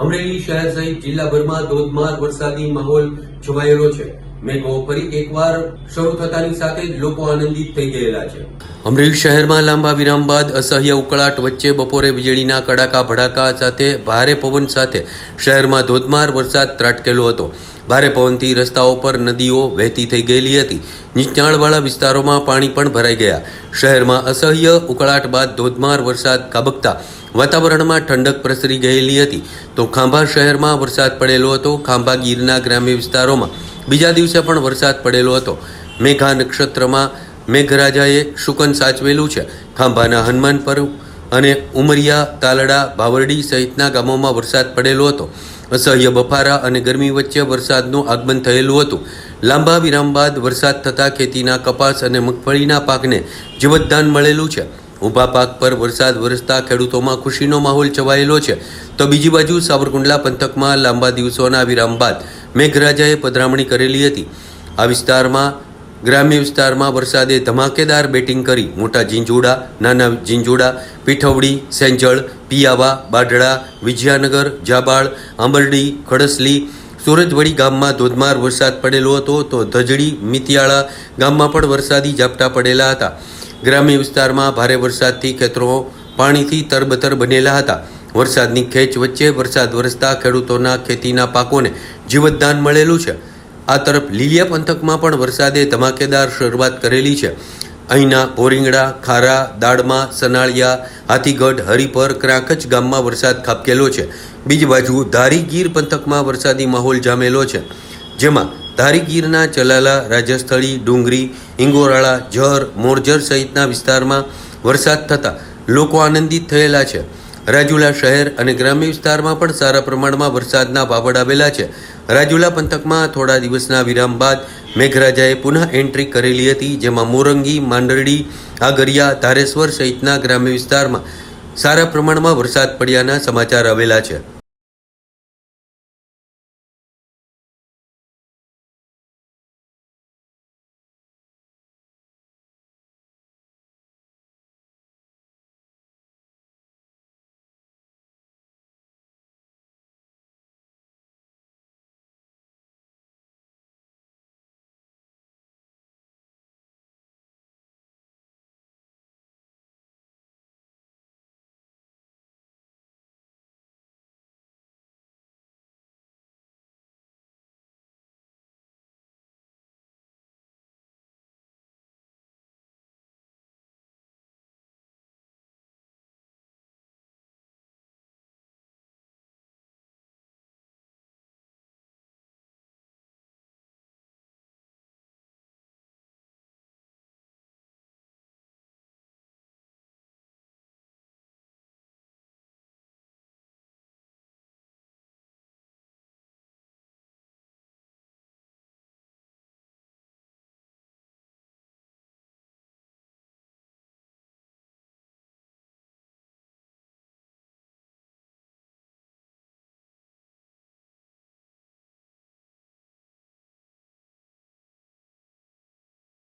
અમરેલી શહેર સહિત જિલ્લાભરમાં ધોધમાર વરસાદી માહોલ છવાયેલો છે. મેઘો ફરી એકવાર, શરૂ થતાની સાથે જ લોકો આનંદિત થઈ ગયેલા છે. અમરેલી શહેરમાં લાંબા વિરામ બાદ અસહ્ય ઉકળાટ વચ્ચે બપોરે વીજળીના કડાકા ભડાકા સાથે ભારે પવન સાથે શહેરમાં ધોધમાર વરસાદ ત્રાટકેલો હતો. ભારે પવનથી રસ્તાઓ પર નદીઓ વહેતી થઈ ગયેલી હતી. નીચાણવાળા વિસ્તારોમાં પાણી પણ ભરાઈ ગયા. શહેરમાં અસહ્ય ઉકળાટ બાદ ધોધમાર વરસાદ ખાબકતા વાતાવરણમાં ઠંડક પ્રસરી ગયેલી હતી. તો ખાંભા શહેરમાં વરસાદ પડેલો હતો. ખાંભા ગીરના ગ્રામ્ય વિસ્તારોમાં બીજા દિવસે પણ વરસાદ પડેલો હતો. મેઘા નક્ષત્રમાં મેઘરાજાએ શુકન સાચવેલું છે. ખાંભાના હનુમાન પર્વ અને ઉમરિયા, તાલડા ભાવરડી સહિતના ગામોમાં વરસાદ પડેલો હતો. અસહ્ય બફારા અને ગરમી વચ્ચે વરસાદનું આગમન થયેલું હતું. લાંબા વિરામ બાદ વરસાદ થતાં ખેતીના કપાસ અને મગફળીના પાકને જીવતદાન મળેલું છે. ઊભા પાક પર વરસાદ વરસતા ખેડૂતોમાં ખુશીનો માહોલ છવાયેલો છે. તો બીજી બાજુ સાવરકુંડલા પંથકમાં લાંબા દિવસોના વિરામ બાદ મેઘરાજાએ પધરામણી કરેલી હતી. આ વિસ્તારમાં ગ્રામ્ય વિસ્તારમાં વરસાદે ધમાકેદાર બેટિંગ કરી. મોટા ઝીંઝુડા, નાના ઝીંઝુડા, પીઠવડી, સેંજળ, પિયાવા, બાઢડા, વિજયાનગર, જાબાળ, આંબરડી, ખડસલી, સુરજવડી ગામમાં ધોધમાર વરસાદ પડેલો હતો તો ધજડી, મિતિયાળા ગામમાં પણ વરસાદી ઝાપટા પડેલા હતા. ગ્રામ્ય વિસ્તારમાં ભારે વરસાદથી ખેતરો પાણીથી તરબતર બનેલા હતા. વરસાદની ખેંચ વચ્ચે વરસાદ વરસતા ખેડૂતોના ખેતીના પાકોને જીવતદાન મળેલું છે. આ તરફ લીલિયા પંથકમાં પણ વરસાદે ધમાકેદાર શરૂઆત કરેલી છે. અહીંના પોરીંગડા, ખારા, દાડમા, સનાળિયા, હાથીગઢ, હરિપર, ક્રાંકચ ગામમાં વરસાદ ખાબકેલો છે. બીજી બાજુ ધારીગીર પંથકમાં વરસાદી માહોલ જામેલો છે. જેમાં ધારીગીરના ચલાલા, રાજસ્થળી, ડુંગરી ઇંગોરાળા ઝર મોરજર સહિતના વિસ્તારમાં વરસાદ થતાં લોકો આનંદિત થયેલા છે. રાજુલા શહેર અને ગ્રામ્ય વિસ્તારમાં પણ સારા પ્રમાણમાં વરસાદના વાવડ આવેલા છે. રાજુલા પંથકમાં થોડા દિવસના વિરામ બાદ મેઘરાજાએ પુનઃ એન્ટ્રી કરેલી હતી, જેમાં મોરંગી, માંડરડી, આગરિયા, ધારેશ્વર સહિતના ગ્રામ્ય વિસ્તારમાં સારા પ્રમાણમાં વરસાદ પડ્યાના સમાચાર આવેલા છે.